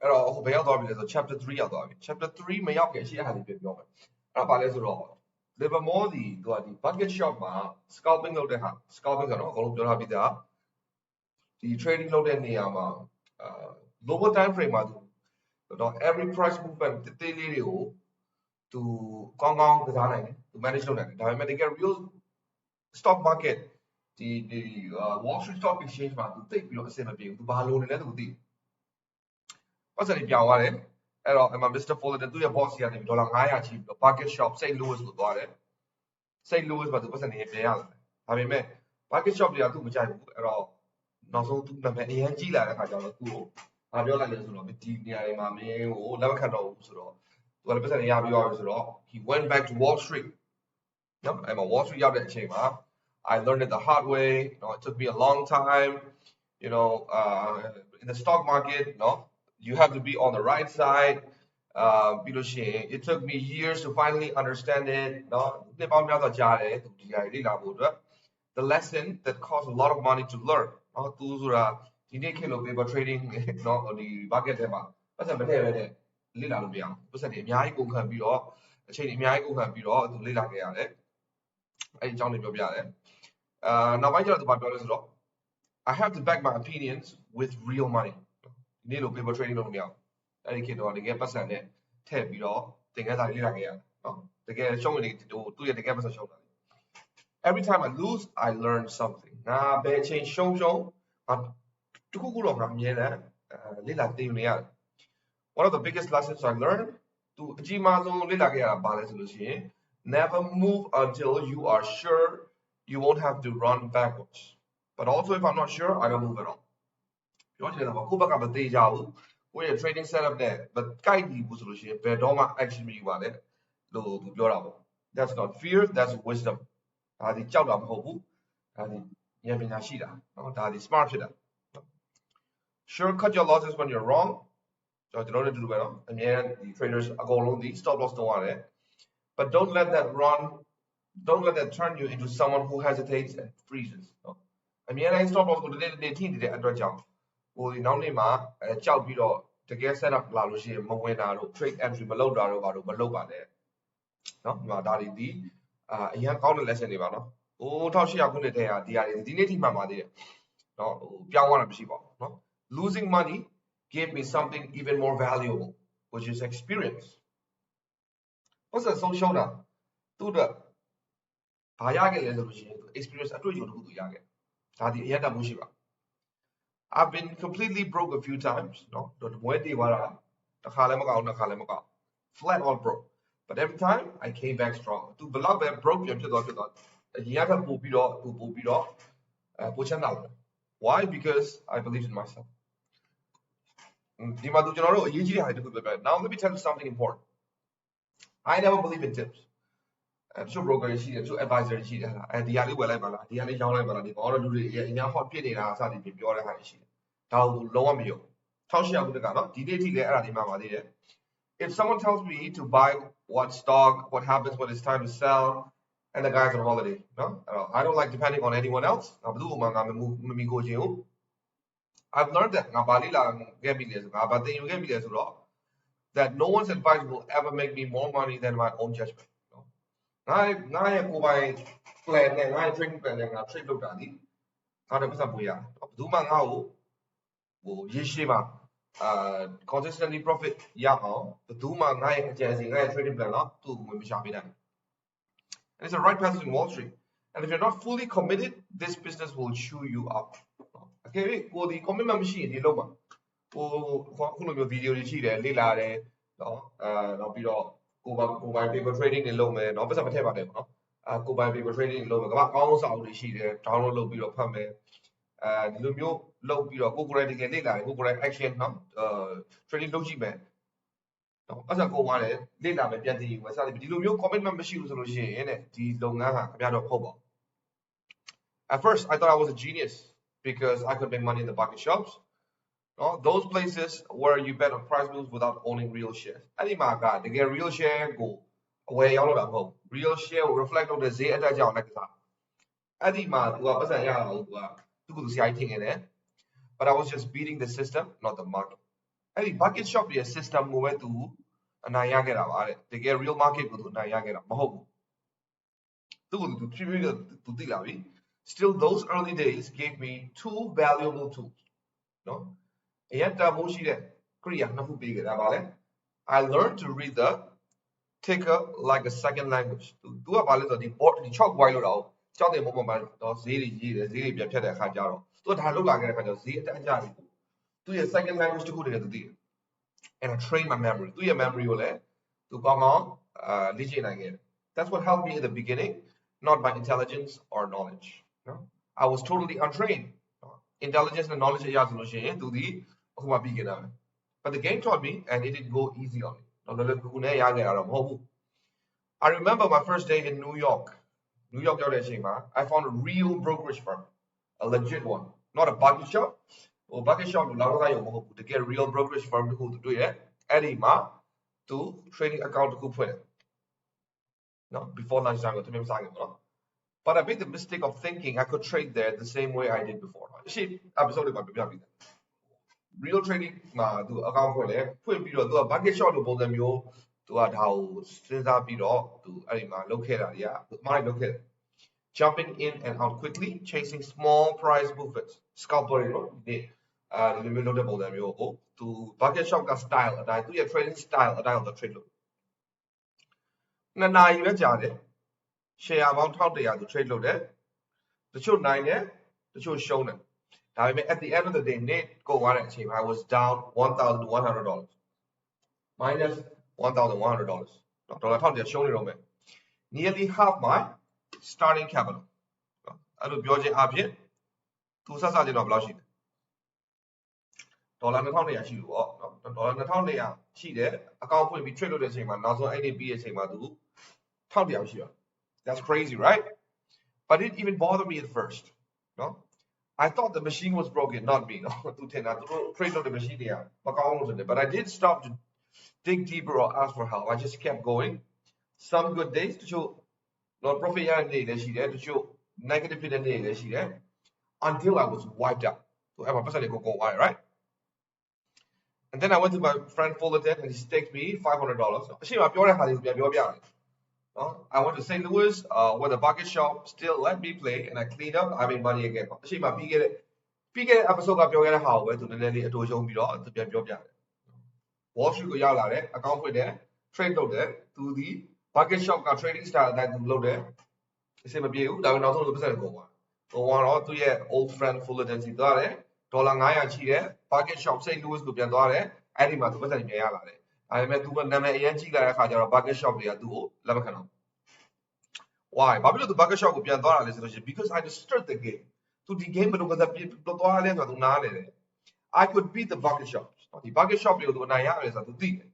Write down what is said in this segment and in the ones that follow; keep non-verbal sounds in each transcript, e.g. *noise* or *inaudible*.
အဲ့တော့အခုဘယ်ရောက်သွားပြီလဲဆို chapter 3ရောက်သွားပြီ chapter 3မရောက်ခင်ရှေ့ဟာလေးပြန်ပြောမယ်အဲ့ဒါဘာလဲဆိုတော့ Livermore ဒီသူကဒီ bucket shop မှာ scalping လုပ်တဲ့ဟာ scalping ဆိုတော့အကုန်လုံးပြောထားပြီးသားဒီ trading လုပ်တဲ့နေရာမှာအာ lower time frame မှာသူတော့ every price movement တေးသေးလေးတွေကိုသူကောင်းကောင်းကစားနိုင်တယ်သူ manage လုပ်နိုင်တယ်ဒါပေမဲ့တကယ် real stock market ဒီဒီ Wall Street Stock Exchange မှာသူတိတ်ပြီးတော့အဆင်မပြေဘူးသူဘာလို့နေလဲသူသိ ပတ်စံပြောင်းသွားတယ်အဲ့တော့အမ Mr. Fullerton သူ့ရဲ့ boss ကြီးကနေဒေါ်လာ900ချီပြီးတော့ bucket shop St. Louis ကိုသွားတယ် St. Louis မှာသူပတ်စံနေပြန်ရတယ်ဒါပေမဲ့ bucket shop တွေကသူ့မကြိုက်ဘူးအဲ့တော့နောက်ဆုံးသူနာမည်အရင်ကြီးလာတဲ့ခါကျတော့သူ့ကိုဘာပြောလိုက်လဲဆိုတော့ဒီနေရာတွေမှာမင်းကိုလက်မခံတော့ဘူးဆိုတော့သူကလည်းပတ်စံရပြီးသွားပြီဆိုတော့ he went back to Wall Street နော်အဲ့မှာ Wall Street ရောက်တဲ့အချိန်မှာ I learned it the hard way. You know, it took me a long time. You know, uh, in the stock market, you know, you have to be on the right side. Uh, ပြီးလို့ရှိရင် it took me years to finally understand it เนาะနှစ်ပေါင်းများစွာကြာတယ်သူဒီဟာလေ့လာဖို့အတွက် the lesson that cost a lot of money to learn เนาะသူဆိုတာဒီနေ့ခေတ်လို paper trading เนาะဒီ market ထဲမှာပတ်စံမထည့်ပဲနဲ့လေ့လာလို့မရဘူးပတ်စံတွေအများကြီးကုန်ခံပြီးတော့အချိန်တွေအများကြီးကုန်ခံပြီးတော့သူလေ့လာခဲ့ရတယ်အဲ့ဒီအကြောင်းတွေပြောပြရတယ်အာနောက်ပိုင်းကျတော့သူဘာပြောလဲဆိုတော့ I have to back my opinions with real money ဒီ နေ့လို paper trading လုပ်လို့မရဘူးအဲ့ဒီခေတ်တော့တကယ်ပတ်စံနဲ့ထည့်ပြီးတော့သင်ခန်းစာတွေလေ့လာခဲ့ရတယ်နော်တကယ်ရှုံးရင်ဟိုသူ့ရဲ့တကယ်ပတ်စံရှုံးတာ every time I lose I learn something ငါဘယ်အချိန်ရှုံးရှုံးငါတခုခုတော့ငါအမြဲတမ်းအဲလေ့လာသင်ယူနေရတယ် one of the biggest lessons I learned သူအကြီးမားဆုံးလေ့လာခဲ့ရတာဘာလဲဆိုလို့ရှိရင် never move until you are sure you won't have to run backwards but also if I'm not sure I don't move at all trading setup action that's not fear that's wisdom smart sure cut your losses when you're wrong ကျွန်တော်တို့လည်းတူတူပဲနော်အများကြီးဒီ traders stop loss but don't let that run don't let that turn you into someone who hesitates and freezes နော်အများကြီး stop loss jump. ဟိုဒီနောက်နေ့မှာအဲကြောက်ပြီးတော့တကယ် set up လာလို့ရှိရင်မဝင်တာတို့ trade entry မလုပ်တာတို့ဘာတို့မလုပ်ပါနဲ့เนาะဒီမှာဒါတွေဒီအာအရင်ကောင်းတဲ့ lesson တွေပါเนาะဟို1800ခုနှစ်တည်းကဒီဟာတွေဒီနေ့ထိမှမှာသေးတယ်เนาะဟိုပြောင်းသွားတာမရှိပါဘူးเนาะ losing money gave me something even more valuable which is experience ဟုတ်စဆုံးရှုံးတာသူ့အတွက်ဘာရခဲ့လဲဆိုလို့ရှိရင် experience အတွေ့အကြုံတစ်ခုသူရခဲ့ဒါဒီအရင်တမှုရှိပါ I've been completely broke a few times เนาะတော့မွဲတေသွားတာတစ်ခါလည်းမကောက်တစ်ခါလည်းမကောက် flat all broke but every time I came back strong သူဘလောက်ပဲ broke ပြန်ဖြစ်သွားဖြစ်သွားအရင်ကပို့ပြီးတော့သူပို့ပြီးတော့အဲပိုချမ်းသာတယ် why because I believe in myself ဒီမှာသူကျွန်တော်တို့အရေးကြီးတဲ့ဟာတွေတစ်ခုပြောပြ now let me tell you something important I never believe in tips အဲ တချို့ broker တွေရှိတယ်တချို့ advisor တွေရှိတယ်ဟာအဲဒီဟာလေးဝယ်လိုက်ပါလားဒီဟာလေးရောင်းလိုက်ပါလားဒီဘောတော့လူတွေအများ hot ဖြစ်နေတာအစသည်ဖြင့်ပြောတဲ့ဟာတွေရှိတယ်ဒါကိုလုံးဝမယုံ1800ခုနှစ်ကနော်ဒီနေ့ထိလည်းအဲ့ဒါဒီမှာပါသေးတယ် if someone tells me to buy what stock what happens when it's time to sell and the guys on holiday နော်အဲ့တော့ I don't like depending on anyone else ငါဘယ်သူ့မှငါမမမီကိုခြင်းဘူး I've learned that ငါပါဠိလာခဲ့ပြီလေဆိုငါဗာသင်ယူခဲ့ပြီလေဆိုတော့ that no one's advice will ever make me more money than my own judgment နော်ငါငါရဲ့ကိုယ်ပိုင် plan နဲ့ငါရဲ့ training plan နဲ့ငါ trade လုပ်တာဒီငါတော့ပတ်စံပွေရတယ်ဘယ်သူမှငါ့ကိုဟိုရေရှည်မှာအာ consistently profit ရအောင်ဘယ်သူမှငါရဲ့အကြံစီငါရဲ့ trading plan တော့သူ့ကိုဝင်မရှာပေးနိုင်ဘူး and it's a right passage in Wall Street and if you're not fully committed this business will chew you up အကယ်၍ကိုဒီ commitment မရှိရင်ဒီလုံးမှာဟိုခုလိုမျိုး video တွေရှိတယ်လေ့လာတယ်နော်အာနောက်ပြီးတော့ ကိုပါကိုပိုင် paper trading တွေလုပ်မယ်နော်ပတ်စံမထည့်ပါနဲ့ပေါ့နော်အာကိုပိုင် paper trading တွေလုပ်မယ်ကမ္ဘာအကောင်းဆောင်တွေရှိတယ် download လုပ်ပြီးတော့ဖတ်မယ်အဲဒီလိုမျိုးလုပ်ပြီးတော့ကိုကိုယ်တိုင်တကယ်လေ့လာတယ်ကိုကိုယ်တိုင် action နော်အာ trading လုပ်ကြည့်မယ်နော်အဲ့ဒါကိုသွားတယ်လေ့လာမယ်ပြန်သိယူမယ်စသဖြင့်ဒီလိုမျိုး commitment မရှိဘူးဆိုလို့ရှိရင်တဲ့ဒီလုပ်ငန်းဟာခင်ဗျားတော့ဟုတ်ပါဘူး At first I thought I was a genius because I could make money in the bucket shops no those places where you bet on price moves without owning real shares အဲ့ဒီမှာကတကယ် real share ကိုအဝယ်ရောက်လို့တာမဟုတ် real share ကို reflect လုပ်တဲ့ဈေးအတက်ကြောင်လက်ကစားအဲ့ဒီမှာ तू ကပတ်စံရတာကို तू ကသူ့ကိုယ်သူဆရာကြီးထင်ခဲ့တယ် but I was just beating the system not the market အဲ့ဒီ bucket shop ရဲ့ system ကိုပဲသူအနိုင်ရခဲ့တာပါတဲ့တကယ် real market ကိုသူအနိုင်ရခဲ့တာမဟုတ်ဘူးသူ့ကိုသူ tribute သူသိလာပြီ still those early days gave me two valuable tools နော် အရင်တမိုးရှိတဲ့ kriya နှစ်ခုပေးခဲ့တာပါလေ I learned to read the ticker like a second language သူသူကဘာလဲဆိုတော့ဒီ board ဒီ chalk white လို့တော့ကြောက်တယ်ပုံပေါ်မှာတော့ဈေးတွေရေးတယ်ဈေးတွေပြန်ဖြတ်တဲ့အခါကျတော့သူကဒါလောက်လာခဲ့တဲ့အခါကျတော့ဈေးအတက်အကျတွေသူရဲ့ second language တခုတည်းသူသိတယ် and I train my memory သူရဲ့ memory ကိုလည်းသူကောင်းကောင်းအာလေ့ကျင့်နိုင်ခဲ့တယ် that's what helped me in the beginning not by intelligence or knowledge no I was totally untrained intelligence and knowledge အရဆိုလို့ရှိရင်သူဒီ အခုမှပြီးခဲ့တာပဲ but the game taught me and it didn't go easy on me တော့လည်းကူကူနဲ့ရခဲ့တာတော့မဟုတ်ဘူး I remember my first day in New York New York ရောက်တဲ့အချိန်မှာ I found a real brokerage firm a legit one not a bucket shop ဟို bucket shop လို့လောက်တော့ရုံမဟုတ်ဘူးတကယ် real brokerage firm တခုသူတွေ့ရဲ့အဲ့ဒီမှာသူ trading account တခုဖွင့်တယ်နော် before lunch time ကိုသူမျိုးစားခဲ့ပါတော့ but I made the mistake of thinking I could trade there the same way I did before ရှေ့ episode တွေမှာပြပြပြီးတယ် real trading မှာသူ account ဖွင့်တယ်ဖွင့်ပြီးတော့သူက bucket shop လိုပုံစံမျိုးသူကဒါကိုစဉ်းစားပြီးတော့သူအဲ့ဒီမှာလုပ်ခဲ့တာတွေကအမှားတွေလုပ်ခဲ့တယ် jumping in and out quickly chasing small price movements scalper တွေနော်ဒီအဲဒီလိုမျိုးလုပ်တဲ့ပုံစံမျိုးကိုသူ bucket shop က style အတိုင်းသူရဲ့ trading style အတိုင်းကို trade လုပ်နှစ်နာရီပဲကြာတယ် share ပေါင်း1100သူ trade လုပ်တယ်တချို့နိုင်တယ်တချို့ရှုံးတယ် ဒါပေမဲ့ at the end of the day နေ့ကုန်သွားတဲ့အချိန်မှာ I was down $1100 dollars minus $1100 dollars နော်ဒေါ်လာ1000ရှုံးနေတော့မယ် nearly half my starting capital အဲ့လိုပြောခြင်းအပြင်သူဆက်ဆက်ချင်းတော့ဘယ်လောက်ရှိလဲဒေါ်လာ2200ရှိလို့ပေါ့နော်ဒေါ်လာ2200ရှိတယ်အကောင့်ဖွင့်ပြီး trade လုပ်တဲ့အချိန်မှာနောက်ဆုံးအဲ့ဒီပြီးတဲ့အချိန်မှာသူ1100ရှိတော့ that's crazy right but it didn't even bother me at first no I thought the machine was broken, not me. *laughs* Praise the machine, yeah. But I did stop to dig deeper or ask for help. I just kept going. Some good days to show Lord Prophet to show negative until I was wiped out. So I'm go go why, right? And then I went to my friend Fullerton and he staked me five hundred dollars. မပြောတဲ့ဟာတွေကိုပြန်ပြောပြတယ်နော် I went to St. Louis uh where the bucket shop still let me play and I cleaned up I made money again အရှိမပြီးခဲ့တဲ့ပြီးခဲ့တဲ့ episode ကပြောခဲ့တဲ့ဟာကိုပဲသူနည်းနည်းလေးအတူရှုံးပြီးတော့သူပြန်ပြောပြတယ် Wall Street ကိုရောက်လာတယ်အကောင့်ဖွင့်တယ် trade လုပ်တယ်သူဒီ bucket shop က trading style အတိုင်းသူလုပ်တယ်အဆင်မပြေဘူးဒါပေမဲ့နောက်ဆုံးသူပတ်စံကုန်သွားကုန်သွားတော့သူရဲ့ old friend Fullerton စီသွားတယ်ဒေါ်လာ900ရှိတယ် bucket shop St. Louis ကိုပြန်သွားတယ်အဲ့ဒီမှာသူပတ်စံပြန်ရလာတယ် ဒါပေမဲ့သူကနာမည်အရင်ကြီးလာတဲ့အခါကျတော့ bucket shop တွေကသူ့ကိုလက်မခံတော့ why ဘာဖြစ်လို့သူ bucket shop ကိုပြန်သွားတာလဲဆိုလို့ရှိရင် because I understood the game သူဒီ game ဘယ်လိုကစားပြသွားလဲဆိုတော့သူနားလေတယ် I could beat the bucket shops ဒီ bucket shop တွေကိုသူအနိုင်ရတယ်ဆိုတော့သူသိတယ်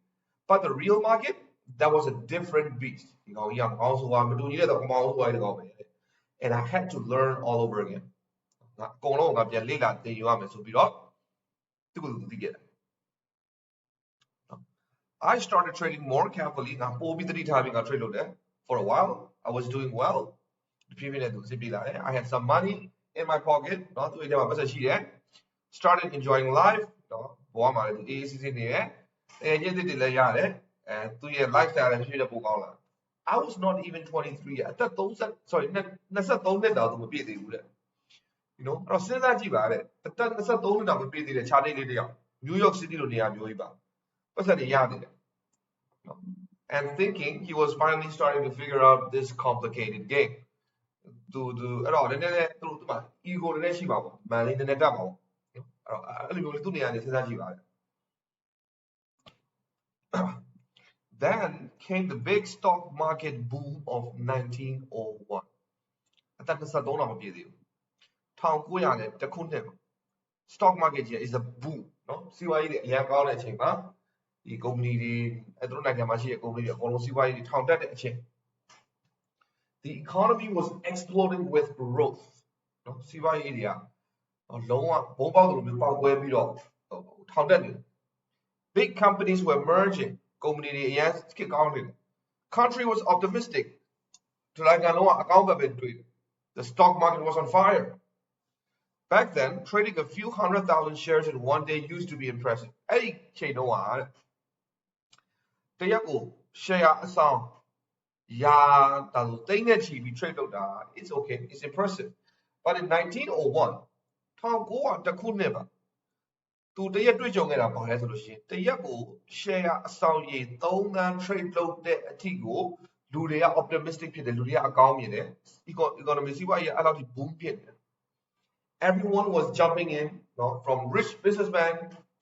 but the real market that was a different beast ဒီကောင်ကြီးကမကောင်းဆိုတာမတူညီတဲ့တော့မကောင်းဆိုတာဒီကောင်ပဲ and I had to learn all over again ငါအကုန်လုံးကပြန်လေ့လာသင်ယူရမယ်ဆိုပြီးတော့သူကသူသိခဲ့တယ် I started trading more carefully. நான் போபித்தடி timing trade for a while. I was doing well. I had some money in my pocket. Started enjoying life. ဘဝမှာလည်းအေးအေးဆေးဆေးနေတယ်။အရင်တစ်တည်းလည်းရတယ်။အဲသူရဲ့ lifestyle လည်းဖြစ်တဲ့ပိုကောင်းလာ။ I was not even 23အသက်30 sorry 23နှစ်တောင်သူမပြည့်သေးဘူးတဲ့။ you know အဲ့တော့စဉ်းစားကြည့်ပါတဲ့။အသက်23နှစ်တောင်မပြည့်သေးတဲ့ခြားလေးလေးတယောက် New York City New York လိုနေရာမျိုးကြီးပါ။ was that Yadin? And thinking he was finally starting to figure out this complicated game. Then came the big stock market boom of 1901 stock market is a boom နော်စီးပွားရေးတွေအများကောင်းတဲ့အချိန်မှာ the economy was exploding with growth big companies were merging ကုမ္ပဏီတွေအရင်ခက်ကောင်းနေတယ် country was optimistic. the stock market was on fire. back then trading a few hundred thousand shares in one day used to be impressive. တဲ့တရက်ကို share အဆောင်ရာဒါဆိုတိတ်နဲ့ချီပြီး trade လုပ်တာ it's okay it's impressive but in 1901 1900တခုနှစ်ပါသူတရက်တွေ့ကြုံခဲ့တာဘာလဲဆိုလို့ရှိရင်တရက်ကို share အဆောင်ရေ3သန်း trade လုပ်တဲ့အထိကိုလူတွေက optimistic ဖြစ်တယ်လူတွေကအကောင်းမြင်တယ် economy စီးပွားရေးအဲ့လောက်ထိ boom ဖြစ်တယ် everyone was jumping in နော် from rich businessman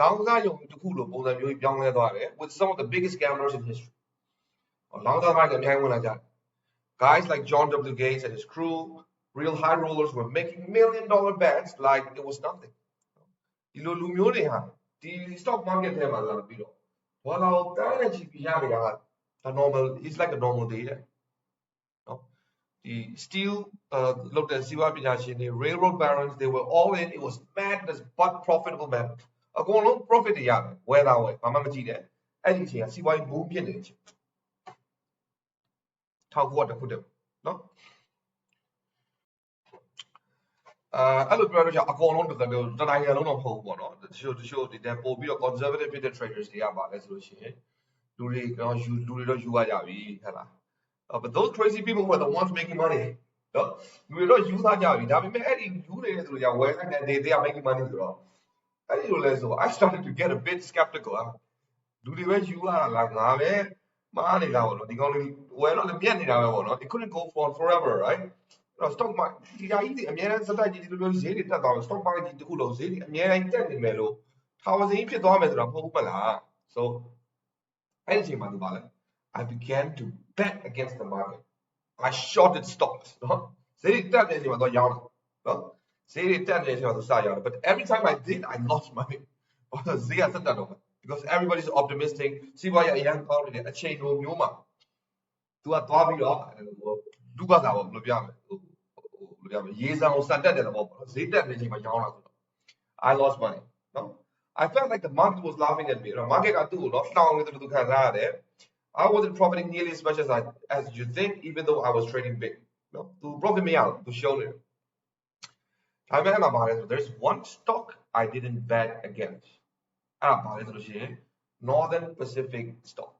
လောင်ကစားရုံတစ်ခုလိုပုံစံမျိုးကြီးပြောင်းလဲသွားတယ် with some of the biggest gamblers in history လောင်ကစားမိုင်းလည်းအများကြီးဝင်လာကြတယ် guys like John W Gates and his crew real high rollers were making million dollar bets like it was nothing ဒီလိုလူမျိုးတွေဟာဒီ stock market ထဲမှာလာပြီးတော့ဘာလို့တန်းနဲ့ချီပြီးရနေတာက normal is like a normal day တဲ့နော်ဒီ steel လုပ်တဲ့စီးပွားပညာရှင်တွေ railroad barons they were all in it was madness but profitable man အကုန်လုံး profit တွေရတယ်ဝယ်တာဝယ်ဘာမှမကြည့်တဲ့အဲ့ဒီအချိန်ကစီးပွားရေး boom ဖြစ်နေတဲ့အချိန်ထောက်ဖို့တခုတည်းနော်အာအဲ့လိုပြောလို့ကြောင့်အကုန်လုံးတကယ်လို့တနိုင်ငံလုံးတော့မဟုတ်ဘူးပေါ့နော်တချို့တချို့ဒီတဲ့ပို့ပြီးတော့ conservative ဖြစ်တဲ့ traders တွေကပါလဲဆိုလို့ရှိရင်လူတွေတော့ယူလူတွေတော့ယူရကြပြီဟုတ်လား but those crazy people were the ones making money နော်လူတွေတော့ယူသားကြပြီဒါပေမဲ့အဲ့ဒီယူနေတဲ့သူတွေကဝယ်တဲ့ they they are making money ဆိုတော့ I realized though, I started to get a bit skeptical. Do they where you are? Like, nah, man, Money man, they only, well, not the Mian, they couldn't go on forever, right? Now, stock market, I mean, sometimes you do see it, that's stock market, the do see it, I mean, I intend tell you, Melo, thousand inches, dollars, I'm hoping, so, I didn't see my I began to bet against the market. I shorted stocks. சரி தான் தெரிஞ்சு வந்தோம் யாரும் See Serie 10 yaşıyordu Sayar. But every time I did, I lost money. See *laughs* I said that over Because everybody's optimistic. see Sivaya Ian Kavli, Achei No Nyoma. Tu a was Rock. Dugaza, Lubiame. Lubiame. Yezan Osanda, and all. Zeta, Nijima I lost money. No? I felt like the market was laughing at me. Market got too lost down with the eh? I wasn't profiting nearly as much as I as you think, even though I was trading big. No? To profit me out, to show you. Hemen hemen but There's one stock I didn't bet against. Ana it soruyor. Northern Pacific stock.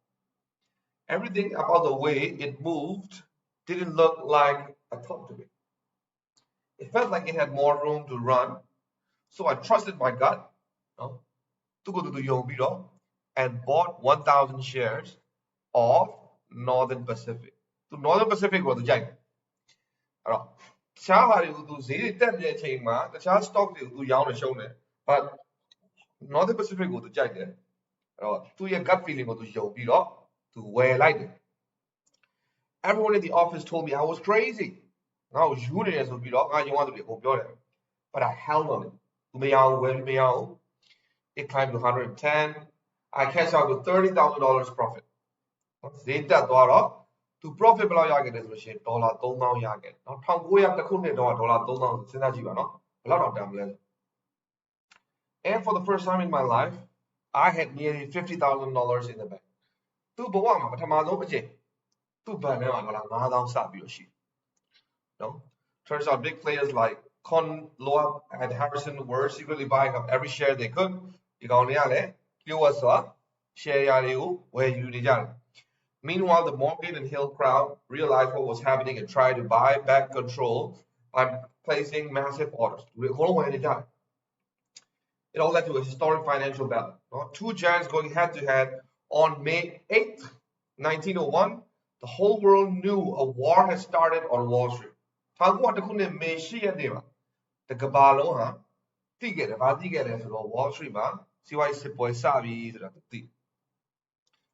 Everything about the way it moved didn't look like a top to me. It felt like it had more room to run. So I trusted my gut. To go to the Yobido and bought 1,000 shares of Northern Pacific. So Northern Pacific was the giant. All right. တော့တခြားဟာတွေကိုသူဈေးတွေတက်နေတဲ့အချိန်မှာတခြား stock တွေကိုသူရောင်းနေရှုံးတယ်။ but Northern Pacific ကိုသူကြိုက်တယ်။အဲ့တော့သူ့ရဲ့ gut feeling ကိုသူယုံပြီးတော့သူဝယ်လိုက်တယ်။ everyone in the office told me I was crazy ငါ့ကိုယူနေတယ်ဆိုပြီးတော့ငါယုံရသူတွေအကုန်ပြောတယ် but I held on it သူမရအောင်ဝယ်ပြီးမရအောင် it climbed to 110 I cashed out with $30,000 profit ဈေးတက်သွားတော့ သူ profit ဘယ်လောက်ရခဲ့လဲဆိုလို့ရှိရင်ဒေါ်လာ3000ရခဲ့เนาะ1900တခုနှစ်တော့ဒေါ်လာ3000စဉ်းစားကြည့်ပါเนาะဘယ်လောက်တော့တန်မလဲ and for the first time in my life I had nearly $50,000 in the bank သူဘဝမှာပထမဆုံးအကြိမ်သူ့ဘဏ်ထဲမှာဒေါ်လာ9000စပြီးတော့ရှိတယ် turns out big players like Con Loa and Harrison were secretly buying up every share they could ဒီကောင်တွေကလည်းလျှို့ဝှက်စွာ share ရာတွေကိုဝယ်ယူနေကြတယ် Meanwhile, the Morgan and Hill crowd realized what was happening and tried to buy back control by placing massive orders. It all led to a historic financial battle. Two giants going head to head on May 8th, 1901. The whole world knew a war had started on Wall Street. 1900ခုနှစ်မေ8ရက်နေ့မှာတကဘာလုံးဟာသိခဲ့တယ်။ဘာသိခဲ့လဲဆိုတော့ Wall Street မှာစီးပွားရေးစစ်ပွဲစပြီဆိုတာသိ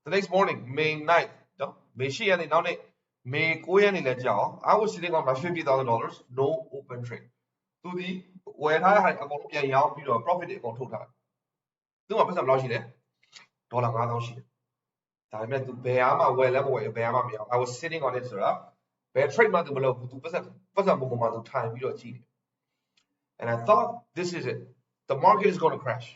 The next morning May 9th May she yani now ne may le. I was sitting on my fifty thousand dollars, no open trade. သူဒီဝယ်ထားတဲ့ဟာအကုန်လုံးပြန်ရောင်းပြီးတော့ profit တွေအကုန်ထုတ်ထားတယ်။သူကပတ်စံဘယ်လောက်ရှိလဲ။ဒေါ်လာ9000ရှိတယ်။ဒါပေမဲ့သူဘယ်အားမှဝယ်လည်းမဝယ်ဘယ်အားမှမရော I was sitting on it ဆိုတာဘယ် trade မှသူမလုပ်ဘူးသူပတ်စံပတ်စံပုံပေါ်မှာသူထိုင်ပြီးတော့ကြည့်တယ် And I thought this is it. The market is going to crash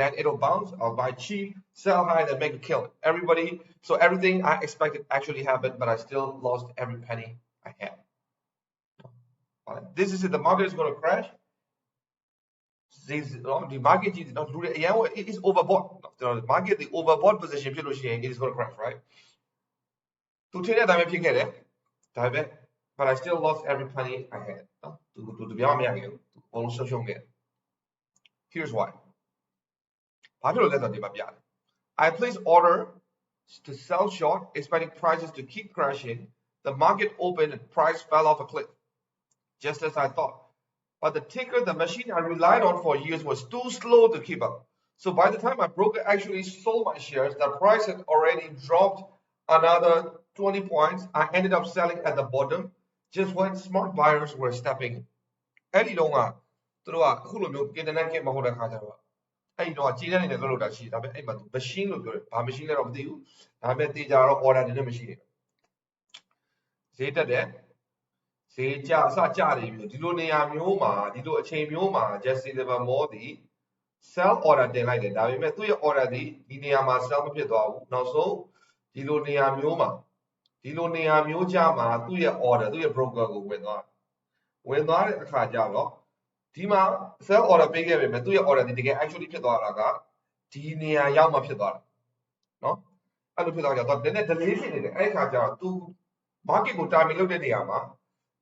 then it'll bounce I'll buy cheap sell high then make a kill everybody so everything I expected actually happened but I still lost every penny I had this is it the market is going to crash this နော်ဒီ market ကြီးနော်လူတွေအရင်က it is overbought ကျွန်တော် market ဒီ overbought position ဖြစ်လို့ရှိရင် it is going to crash right သူထင်တဲ့အတိုင်းပဲဖြစ်ခဲ့တယ်ဒါပေမဲ့ but I still lost every penny I had နော်သူသူတပြားမရခဲ့ဘူးသူအလုံးဆုံးရှုံးခဲ့ here's why ဘာဖြစ်လို့လဲဆိုတော့ဒီမှာပြတယ် I place order to sell short expecting prices to keep crashing the market opened and price fell off a cliff just as I thought but the ticker, the machine I relied on for years was too slow to keep up. So by the time my broker actually sold my shares, the price had already dropped another 20 points. I ended up selling at the bottom just when smart buyers were stepping in. အဲ့ဒီတော့ကသူတို့ကအခုလိုမျိုး internet ကမဟုတ်တဲ့ခါကျတော့ အဲ့ဒီတော့ကြီးတဲ့နေနဲ့လုပ်လို့တာရှိဒါပေမဲ့အဲ့မှာ machine လို့ပြောတယ်ဘာ machine လဲတော့မသိဘူးဒါပေမဲ့တေချာတော့ order နေတဲ့ machine တွေဈေးတက်တယ်ဈေးကျအစကျနေပြီဒီလိုနေရာမျိုးမှာဒီလိုအချိန်မျိုးမှာ Jesse Livermore ဒီ sell order တင်လိုက်တယ်ဒါပေမဲ့သူ့ရဲ့ order ဒီဒီနေရာမှာ sell မဖြစ်သွားဘူးနောက်ဆုံးဒီလိုနေရာမျိုးမှာဒီလိုနေရာမျိုးကြမှာသူ့ရဲ့ order သူ့ရဲ့ broker ကိုဝင်သွားဝင်သွားတဲ့အခါကျတော့ ဒီမှာ sell order ပေးခဲ့ပေမဲ့သူ့ရဲ့ order ဒီတကယ် actually ဖြစ်သွားတာကဒီနေရာရောက်မှဖြစ်သွားတာเนาะအဲ့လိုဖြစ်သွားကြတော့နည်းနည်း delay ဖြစ်နေတယ်အဲ့ဒီခါကျတော့ तू market ကို timing လုပ်တဲ့နေရာမှာ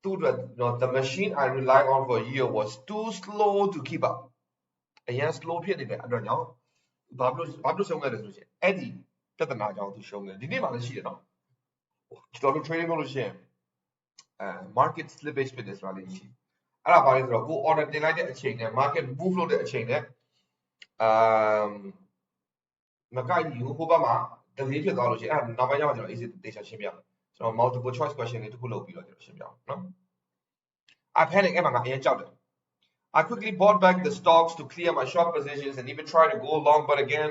သူ့အတွက် the machine I rely on for a year was too slow to keep up အရင် slow ဖြစ်နေတဲ့အတွက်ကြောင့်ဘာလို့ဘာလို့ရှုံးခဲ့လဲဆိုရင်အဲ့ဒီပြဿနာကြောင့်သူရှုံးတယ်ဒီနေ့မှလည်းရှိတယ်နော်ကျွန်တော်တို့ trading လုပ်လို့ရှိရင်အဲ market slippage ဖြစ်တယ်ဆိုတာလေးရှိ အဲ့ဒါဘာလဲဆိုတော့ကို order တင်လိုက်တဲ့အချိန်နဲ့ market move လုပ်တဲ့အချိန်နဲ့အမ်မကိုက်ဘူးဟိုဘက်မှာ delay ဖြစ်သွားလို့ရှိရင်အဲ့ဒါနောက်ပိုင်းကျမှကျွန်တော် easy data ရှင်းပြမယ်ကျွန်တော် multiple choice question လေးတစ်ခုလုပ်ပြီးတော့ကျွန်တော်ရှင်းပြအောင်နော် I panic အဲ့မှာငါအရင်ကြောက်တယ် I quickly bought back the stocks to clear my short positions and even tried to go long but again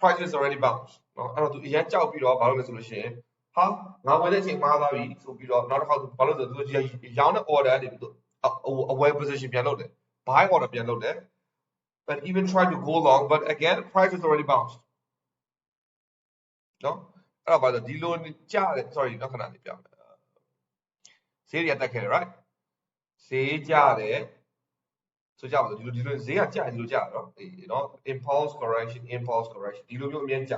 prices already bounced နော်အဲ့တော့သူအရင်ကြောက်ပြီးတော့ဘာလုပ်လဲဆိုလို့ရှိရင်ဟာငါဝယ်တဲ့အချိန်မှားသွားပြီဆိုပြီးတော့နောက်တစ်ခါသူဘာလို့လဲဆိုတော့သူရောင်းတဲ့ order နေပြီးတော့ away position ပြန်လုပ်တယ် buy order ပြန်လုပ်တယ် but even tried to go long but again prices already bounced နော်အဲ့တော့ဘာလို့ဒီလိုကြားတယ် sorry နောက်ခဏလေးပြမယ်ဈေးတွေတက်ခဲ့တယ် right ဈေးကြတယ်ဆိုကြပါစို့ဒီလိုဒီလိုဈေးကကြဒီလိုကြတာနော်အေးနော် impulse correction impulse correction ဒီလိုမျိုးအမြင်ကြ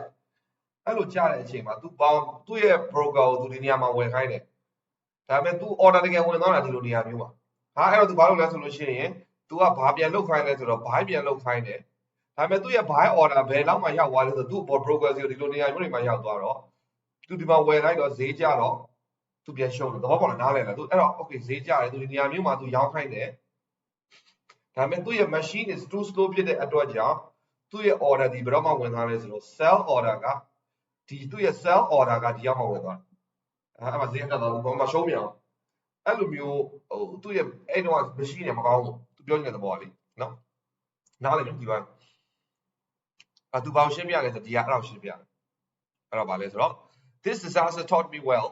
အဲ့လိုကြတဲ့အချိန်မှာ तू ပေါင်းသူ့ရဲ့ broker ကို तू ဒီနေရာမှာဝယ်ခိုင်းတယ်ဒါပေမဲ့ तू order တကယ်ဝင်သွားတာဒီလိုနေရာမျိုးမှာ ဒါအဲ့တော့သူဘာလုပ်လဲဆိုလို့ရှိရင် तू ကဘာပြန်လုတ်ခိုင်းလဲဆိုတော့ buy ပြန်လုတ်ခိုင်းတယ်ဒါပေမဲ့သူ့ရဲ့ buy order ဘယ်လောက်မှရောက်သွားလဲဆိုတော့သူ့ board broker စီကိုဒီလိုနေရာမျိုးတွေမှာရောက်သွားတော့သူဒီမှာဝယ်လိုက်တော့ဈေးကျတော့သူပြန်ရှုံးတယ်သဘောပေါက်လားနားလည်လားသူအဲ့တော့ okay ဈေးကျတယ်သူဒီနေရာမျိုးမှာသူရောင်းခိုင်းတယ်ဒါပေမဲ့သူ့ရဲ့ machine is too slow ဖြစ်တဲ့အတွက်ကြောင့်သူ့ရဲ့ order ဒီဘယ်တော့မှဝင်သွားလဲဆိုတော့ sell order ကဒီသူ့ရဲ့ sell order ကဒီရောက်မှဝင်သွားတယ်အဲ့မှာဈေးတက်သွားတော့ဘာမှရှုံးမရအောင် အဲ့လိုမျိုးဟိုသူ့ရဲ့အဲ့တော့ machine နဲ့မကောင်းဘူးသူပြောနေတဲ့သဘောကလေနော်နားလည်ပြီဒီပိုင်းအဲ့သူဘာရှင်းပြလဲဆိုဒီကအဲ့ဒါရှင်းပြအဲ့တော့ဗာလဲဆိုတော့ this disaster taught me well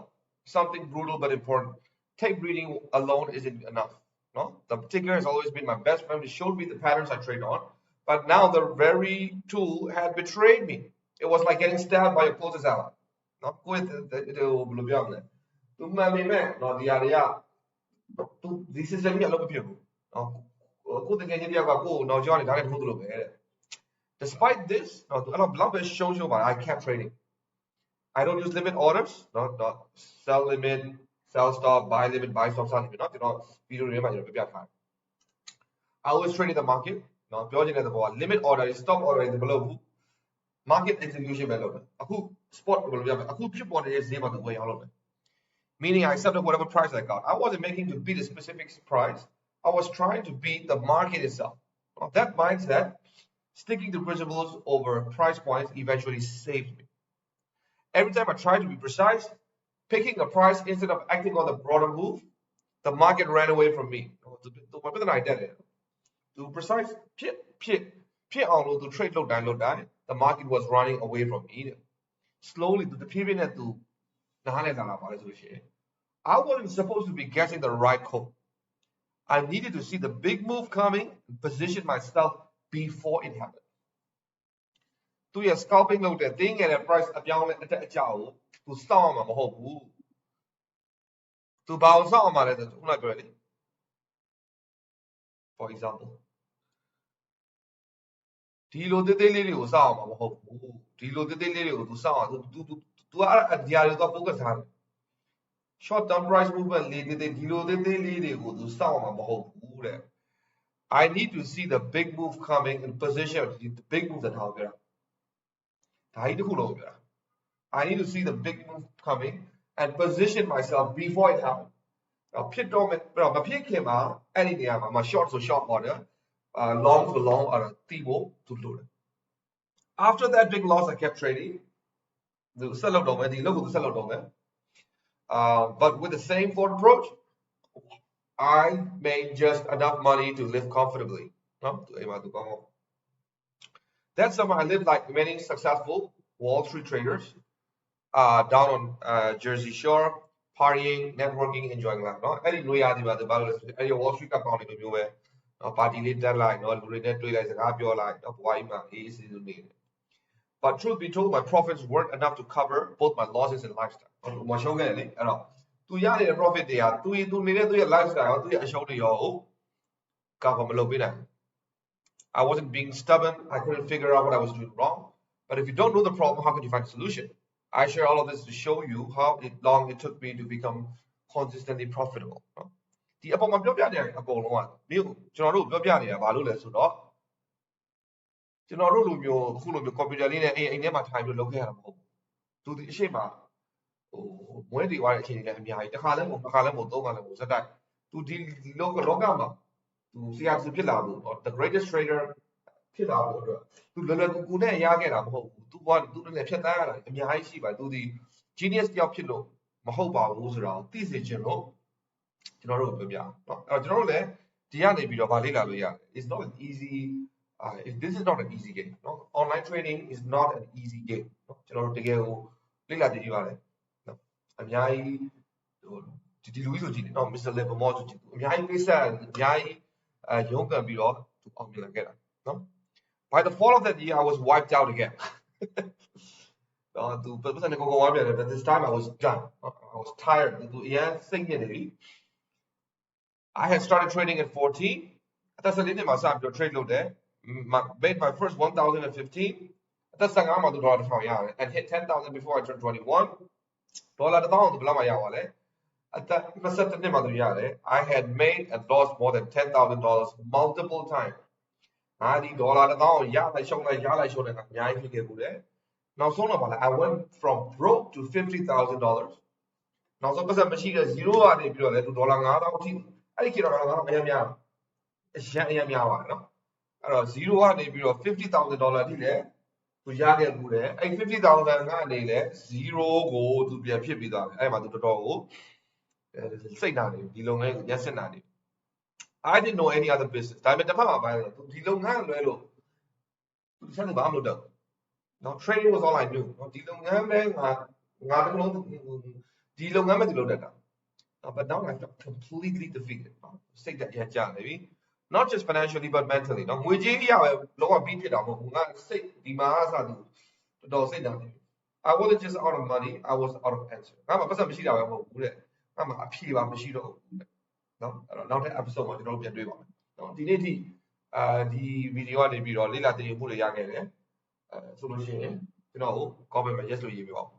something brutal but important. Tape reading alone isn't enough. No, the particular has always been my best friend. It showed me the patterns I trade on, but now the very tool had betrayed me. It was like getting stabbed by your closest ally. No, with the blue beyond that. သူမှန် ပေမဲ့တော့ဒီဟာတွေကသူဒီ system ကြီးအလုပ်မဖြစ်ဘူးနော်ကိုတကယ်ကြီးတယောက်ကကိုနောက်ကျောင်းနေဒါလည်းမဟုတ်လို့ပဲတဲ့ despite this တော့သူအဲ့တော့ဘလောက်ပဲရှုံးရှုံးပါ I kept trading I don't use limit orders, not not sell limit, sell stop, buy limit, buy stop, sell limit. Not you know, video တွေမှာကျွန်တော်ပြပြထားတယ်။ I always trade in the market နော်ပြောချင်တဲ့သဘောက limit order တွေ stop order တွေမလုပ်ဘူး market execution ပဲလုပ်တယ်။အခု spot ဘယ်လိုပြောမလဲအခုဖြစ်ပေါ်နေတဲ့ဈေးမှာသူဝယ်ရောင်းလုပ်တယ်။ meaning I accepted whatever price I got. I wasn't making to beat a specific price. I was trying to beat the market itself. Well, that mindset, sticking to principles over price points eventually saved me. Every time I tried to be precise, picking a price instead of acting on the broader move, the market ran away from me. But then I did it. To precise, the trade low down, low down, the market was running away from me. Slowly, the pivot to I wasn't supposed to be guessing the right code I needed to see the big move coming and position myself before it happened သူရဲ့ scalping လုပ်တဲ့တင်းငယ်တဲ့ price အပြောင်းလဲအတက်အကျကိုသူစောင့်အောင်မှာမဟုတ်ဘူးသူဘာလို့စောင့်အောင်မှာလဲဆိုခုနပြောတယ်လေ for example ဒီလိုသေးသေးလေးတွေကိုစောင့်အောင်မှာမဟုတ်ဘူးဒီလိုသေးသေးလေးတွေကိုသူစောင့်အောင်သူသူ သူသူကအဲ့ဒီအရာတွေကို focus ထားတယ် short term price movement လေးသေးသေးဒီလိုသေးသေးလေးတွေကိုသူစောင့်အောင်မှာမဟုတ်ဘူးတဲ့ I need to see the big move coming in position the big move တဲ့ထားပြောတာဒါကြီးတစ်ခုလုံးပြောတာ I need to see the big move coming and position myself before it happens ဖြစ်တော့မယ်မဖြစ်ခင်မှာအဲ့ဒီနေရာမှာ short ဆို short ပေါ့နော် uh, long for long အဲ့ဒါတီးဖို့သူလို့တယ် after that big loss I kept trading သူ ဆက်လုပ်တော့မယ်ဒီအလုပ်ကိုသူဆက်လုပ်တော့မယ်အာ uh, but with the same forward approach I made just enough money to live comfortably. နော်သူအိမ်မှာသူကောင်းကောင်း That summer I lived like many successful Wall Street traders uh, down on uh, Jersey Shore partying networking enjoying life. နော်အဲ့ဒီနွေရာသီမှာသူဘာလို့လဲဆိုတော့အဲ့ဒီ Wall Street ကပေါင်းနေလိုမျိုးပဲနော်ပါတီလေးတက်လိုက်နော်လူတွေနဲ့တွေ့လိုက်စကားပြောလိုက်နော်ဘဝကြီးမှာအေးအေးဆေးဆေးနေတယ် but truth be told my profits weren't enough to cover both my losses and lifestyle မရှုံးခဲ့တယ်လေအဲ့တော့သူရနေတဲ့ profit တွေကသူသူနေတဲ့သူရဲ့ lifestyle ရောသူရဲ့အရှုံးတွေရော cover မလုပ်ပေးနိုင် I wasn't being stubborn I couldn't figure out what I was doing wrong but if you don't know the problem how can you find a solution I share all of this to show you how it, long it took me to become consistently profitable ဒီအပေါ်မှာပြောပြနေတဲ့အကုန်လုံးကမြို့ကျွန်တော်တို့ပြောပြနေတာဘာလို့လဲဆိုတော့ ကျွန်တော်တို့လိုမျိုးအခုလိုမျိုး computer လေးနဲ့အိမ်အိမ်ထဲမှာထိုင်ပြီးလုပ်ခဲ့ရတာမဟုတ်ဘူးသူဒီအရှိမဟိုမွဲတွေသွားတဲ့အချိန်တွေလည်းအများကြီးတစ်ခါလည်းမဟုတ်တစ်ခါလည်းမဟုတ်သုံးခါလည်းမဟုတ်ဇက်တိုက်သူဒီလောကလောကမှာသူဆရာသူဖြစ်လာလို့ the greatest trader ဖြစ်လာဖို့အတွက်သူလွယ်လွယ်ကူကူနဲ့ရခဲ့တာမဟုတ်ဘူးသူကသူလည်းဖြတ်တန်းရတာအများကြီးရှိပါသူဒီ genius တယောက်ဖြစ်လို့မဟုတ်ပါဘူးဆိုတာကိုသိစေချင်လို့ကျွန်တော်တို့ပြောပြเนาะအဲ့တော့ကျွန်တော်တို့လည်းဒီကနေပြီးတော့ဗာလေ့လာလို့ရတယ် it's not an easy uh, this is not an easy game no? online trading is not an easy game. ကျွန်တော်တို့တကယ်ကိုလေ့လာကြည့်ကြပါလေနော်အများကြီးဟိုဒီဒီလူကြီးဆိုကြည့်နေနော် Mr. Livermore by the fall of that year I was wiped out again. *laughs* Uh, တော့သူပတ်စံကိုကောင်းပြန်တယ် but this time I was done. Uh, I was tired. သူအရင်စိတ်ညစ်နေပြီ I had started trading at 14အသက်14နှစ်မှာစပြီးတော့ trade လုပ်တယ် made my first 1015အသက်15မှာသူဒေါ်လာ1000ရတယ် and hit 10000 before I turned 21ဒေါ်လာ1000သူဘယ်လောက်မှရပါလဲအသက်22နှစ်မှာသူရတယ် I had made and lost more than $10,000 multiple times ငါဒီဒေါ်လာ1000ရလိုက်ရှုံးလိုက်ရလိုက်ရှုံးလိုက်ကအများကြီးဖြစ်ခဲ့ဘူးလေနောက်ဆုံးတော့ဗာလဲ I went from broke to $50,000နောက်ဆုံးပတ်စံမရှိတဲ့0ကနေပြီးတော့လေဒေါ်လာ9000အထိအဲ့ဒီခေတ်တော့9000အများများအရန်အများများပါနော် အဲ့တော့0ကနေပြီးတော့50000ဒေါ်လာထိလဲသူရခဲ့ဘူးလေအဲ့50000ကနေလဲ0ကိုသူပြန်ဖြစ်ပြီးသွားတယ်အဲ့မှာသူတော်တော်ကိုစိတ်နာနေဒီလုပ်ငန်းကိုရက်စစ်နာနေ I didn't know any other business ဒါပေမဲ့တစ်ဖက်မှာပိုင်းတော့သူဒီလုပ်ငန်းလွဲလို့သူဆက်လို့ဘာမှမလုပ်တော့နော် trading was all I knew နော်ဒီလုပ်ငန်းပဲငါငါတကယ်လို့ဒီလုပ်ငန်းပဲသူလုပ်တတ်တာ but now I felt completely defeated စိတ်တက်ရကြနေပြီ not just financially but mentally နော်ငွေကြေးရပဲလောကပြီးဖြစ်တာမဟုတ်ဘူးငါစိတ်ဒီမှာအစားသူတော်တော်စိတ်နာနေပြီ I wasn't just out of money I was out of answer ငါမှပတ်စံမရှိတာပဲမဟုတ်ဘူးတဲ့ငါမှအဖြေပါမရှိတော့ဘူးတဲ့နော်အဲ့တော့နောက်တဲ့ episode မှာကျွန်တော်တို့ပြန်တွေ့ပါမယ်နော်ဒီနေ့ထိအာဒီဗီဒီယိုကနေပြီးတော့လေ့လာသင်ယူမှုတွေရခဲ့တယ်အဲဆိုလို့ရှိရင်ကျွန်တော်ကို comment မှာ yes လို့ရေးပြပါဦး